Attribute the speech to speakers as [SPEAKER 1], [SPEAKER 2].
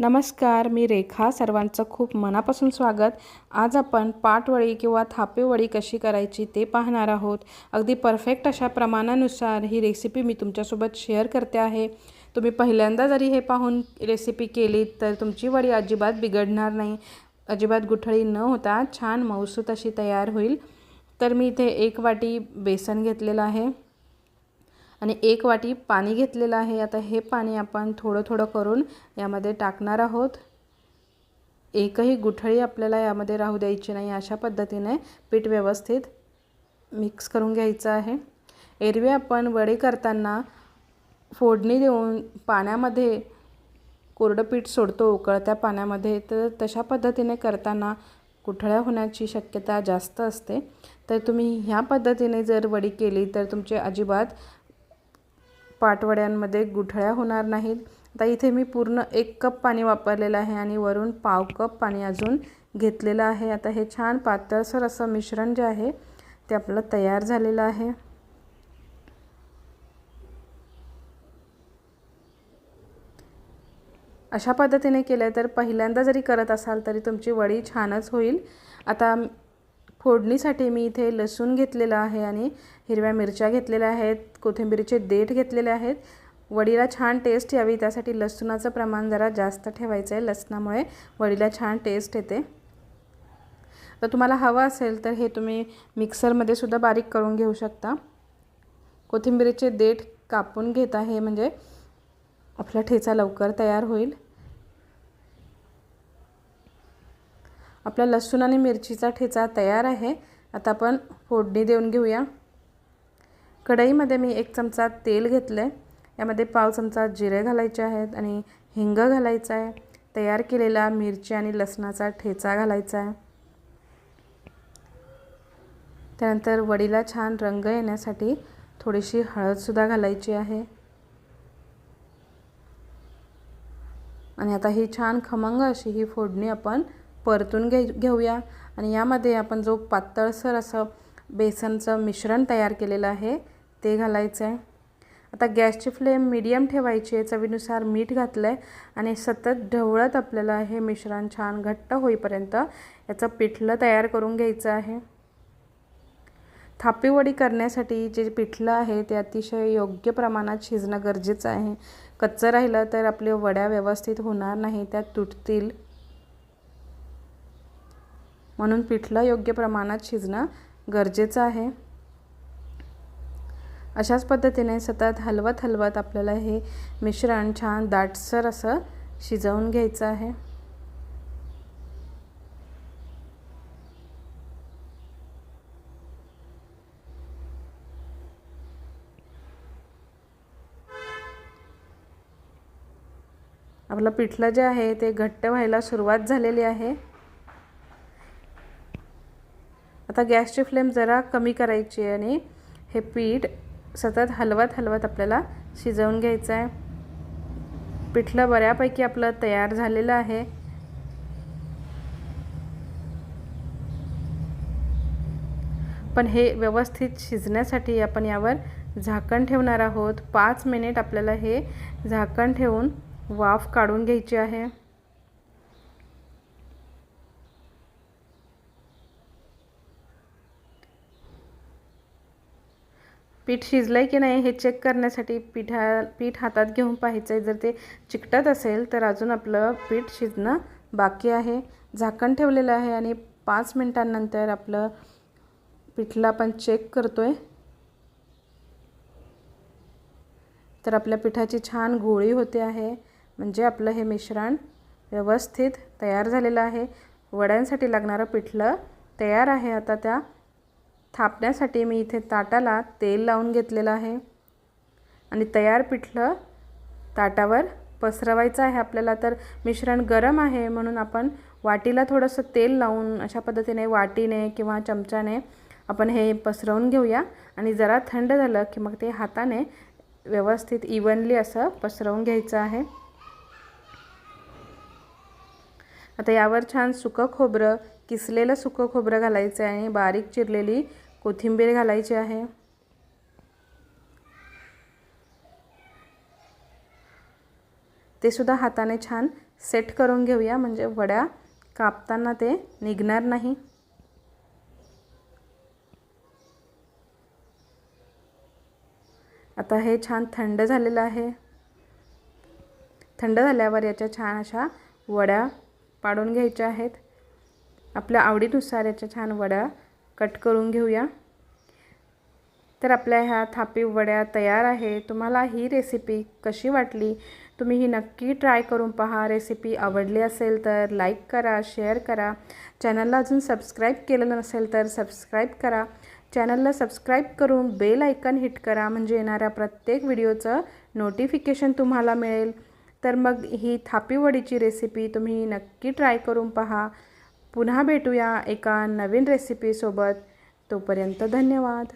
[SPEAKER 1] नमस्कार मी रेखा. सर्वांचं खूप मनापासून स्वागत. आज आपण पाटवळी किंवा थापेवळी कशी करायची ते पाहणार आहोत. अगदी परफेक्ट अशा प्रमाणानुसार ही रेसिपी मी तुमच्यासोबत शेअर करते आहे. तुम्ही पहिल्यांदा जरी हे पाहून रेसिपी केली तर तुमची वडी अजिबात बिघडणार नाही. अजिबात गुठळी न होता छान मऊसूत अशी तयार होईल. तर मी इथे एक वाटी बेसन घेतलेलं आहे. आणि एक वाटी पाणी घेतलेलं आहे. आता हे पाणी आपण थोडं थोडं करून यामध्ये टाकणार आहोत. एकही गुठळी आपल्याला यामध्ये राहू द्यायची नाही. अशा पद्धतीने पीठ व्यवस्थित मिक्स करून घ्यायचं आहे. एरवी आपण वडे करताना फोडणी देऊन पाण्यामध्ये कोरडं पीठ सोडतो उकळत्या पाण्यामध्ये. तर तशा पद्धतीने करताना गुठळ्या होण्याची शक्यता जास्त असते. तर तुम्ही ह्या पद्धतीने जर वडी केली तर तुमचे अजिबात पाटवड्यांमध्ये गुठळ्या होणार नाहीत. आता इथे मी पूर्ण एक कप पाणी वापरलेलं आहे आणि वरून पाव कप पाणी अजून घेतलेलं आहे. आता हे छान पातळसर असं मिश्रण जे आहे ते आपलं तयार झालेलं आहे. अशा पद्धतीने केलं तर पहिल्यांदा जरी करत असाल तरी तुमची वडी छानच होईल. आता फोडणीसाठी मी इथे लसूण घेतलेलं आहे आणि हिरव्या मिरच्या घेतलेल्या आहेत कोथिंबीरीचे देठ घेतलेले आहेत. वडीला छान टेस्ट यावी त्यासाठी लसूणाचं प्रमाण जरा जास्त ठेवायचं आहे लसणामुळे. वडीला छान टेस्ट येते. तर तुम्हाला हवं असेल तर हे तुम्ही मिक्सरमध्ये सुद्धा बारीक करून घेऊ शकता. कोथिंबीरीचे देठ कापून घेत आहे म्हणजे आपला ठेचा लवकर तयार होईल. आपला लसूण आणि मिरचीचा ठेचा तयार आहे. आता आपण फोडणी देऊन घेऊया. कढईमध्ये मी एक चमचा तेल घेतलं आहे यामध्ये पाव चमचा जिरे घालायचे आहेत आणि हिंग घालायचं आहे. तयार केलेला मिरची आणि लसणाचा ठेचा घालायचा आहे. त्यानंतर वडीला छान रंग येण्यासाठी थोडीशी हळदसुद्धा घालायची आहे. आणि आता ही छान खमंग अशी ही फोडणी आपण परतून घे घेऊया. आणि यामध्ये आपण जो पातळसर असं बेसनचं मिश्रण तयार केलेलं आहे ते घालायचं आहे. आता गॅसची फ्लेम मीडियम ठेवायची आहे चवीनुसार मीठ घातलं आहे आणि सतत ढवळत आपल्याला हे मिश्रण छान घट्ट होईपर्यंत याचं पिठलं तयार करून घ्यायचं आहे. थापीवडी करण्यासाठी जे पिठलं आहे ते अतिशय योग्य प्रमाणात शिजणं गरजेचं आहे. कच्चं राहिलं तर आपल्या वड्या व्यवस्थित होणार नाही त्या तुटतील. म्हणून पिठलं योग्य प्रमाणात शिजणं गरजेचं आहे. अशाच पद्धतीने सतत हलवत हलवत आपल्याला हे मिश्रण छान दाटसर असं शिजवून घ्यायचं आहे. आपलं पिठलं जे आहे ते घट्ट व्हायला सुरुवात झालेली आहे. आता गॅसची फ्लेम जरा कमी करायची आहे आणि हे पीठ सतत हलवत हलवत आपल्याला शिजवून घ्यायचं आहे. पिठलं बऱ्यापैकी आपलं तयार झालेलं आहे. पण हे व्यवस्थित शिजण्यासाठी आपण यावर झाकण ठेवणार आहोत. पाच मिनिट आपल्याला हे झाकण ठेवून वाफ काढून घ्यायची आहे. पीठ शिजलं आहे की नाही हे चेक करण्यासाठी पिठा पीठ हातात घेऊन पाहायचं आहे जर ते चिकटत असेल तर अजून आपलं पीठ शिजणं बाकी आहे. झाकण ठेवलेलं आहे आणि पाच मिनटांनंतर आपलं पिठलं आपण चेक करतो आहे तर आपल्या पिठाची छान गोळी होते आहे. म्हणजे आपलं हे मिश्रण व्यवस्थित तयार झालेलं आहे. वड्यांसाठी लागणारं पिठलं तयार आहे आता त्या. थापण्यासाठी मी इथे ताटाला तेल लावून घेतलेलं आहे. आणि तयार पिठलं ताटावर पसरवायचं आहे आपल्याला. तर मिश्रण गरम आहे म्हणून आपण वाटीला थोडंसं तेल लावून अशा पद्धतीने वाटीने किंवा चमच्याने आपण हे पसरवून घेऊया. आणि जरा थंड झालं की मग ते हाताने व्यवस्थित इवनली असं पसरवून घ्यायचं आहे. आता यावर छान सुकं खोबरं किसलेलं सुकं खोबरं घालायचं आहे? आणि बारीक चिरलेली कोथिंबीर घालायची आहे. ते सुद्धा हाताने छान सेट करून घेऊया. म्हणजे वड्या कापताना ते निघणार नाही. आता हे छान थंड झालेलं आहे. थंड झाल्यावर याच्या छान अशा वड्या पाडून घ्यायच्या आहेत. आपल्या आवडीनुसार याच्या छान वड्या कट करून घेऊया. तर आपल्या ह्या थापी वड्या तयार आहे तुम्हाला ही रेसिपी कशी वाटली? तुम्ही ही नक्की ट्राय करून पहा. रेसिपी आवडली असेल तर लाईक करा शेअर करा. चॅनलला अजून सबस्क्राईब केलेलं नसेल तर सबस्क्राईब करा. चॅनलला सबस्क्राईब करून बेल आयकन हिट करा. म्हणजे येणाऱ्या प्रत्येक व्हिडिओचं नोटिफिकेशन तुम्हाला मिळेल. तर मग ही थापीवडीची रेसिपी तुम्ही नक्की ट्राय करून पहा. पुन्हा भेटूया एका नवीन रेसिपीसोबत तोपर्यंत धन्यवाद.